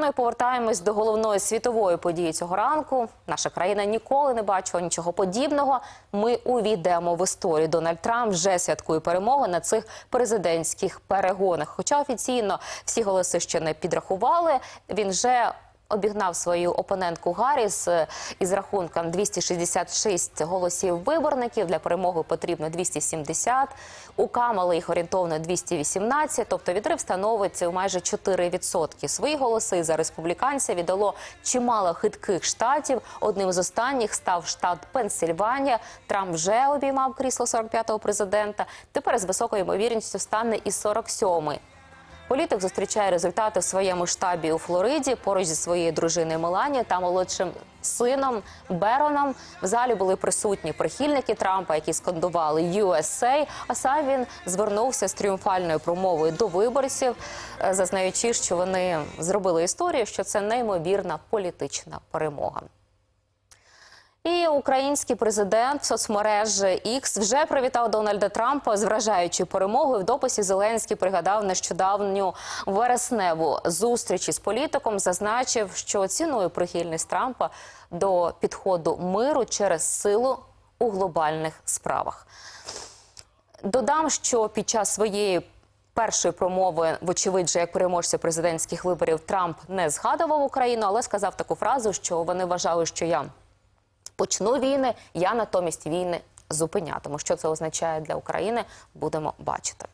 Ну і повертаємось до головної світової події цього ранку. Наша країна ніколи не бачила нічого подібного. Ми увійдемо в історію. Дональд Трамп вже святкує перемоги на цих президентських перегонах. Хоча офіційно всі голоси ще не підрахували. Він вже обігнав свою опонентку Гарріс е, із рахунком 266 голосів виборників. Для перемоги потрібно 270. У Камали їх орієнтовно 218, тобто відрив становить майже 4%. Свої голоси за республіканця віддало чимало хитких штатів. Одним з останніх став штат Пенсильванія. Трамп вже обіймав крісло 45-го президента. Тепер з високою ймовірністю стане і 47-й. Політик зустрічає результати в своєму штабі у Флориді поруч зі своєю дружиною Мелані та молодшим сином Бероном. В залі були присутні прихильники Трампа, які скандували USA, А сам він звернувся з тріумфальною промовою до виборців, е, зазнаючи, що вони зробили історію, що це неймовірна політична перемога. І український президент в соцмережі X вже привітав Дональда Трампа з вражаючою перемогою. В дописі Зеленський пригадав нещодавню вересневу зустріч із політиком. Зазначив, що цінує прихильність Трампа до підходу миру через силу у глобальних справах. Додам, що під час своєї першої промови, вочевидь, же, як переможця президентських виборів, Трамп не згадував Україну, але сказав таку фразу, що вони вважали, що я почну війни, я натомість війни зупинятиму. Що це означає для України, будемо бачити.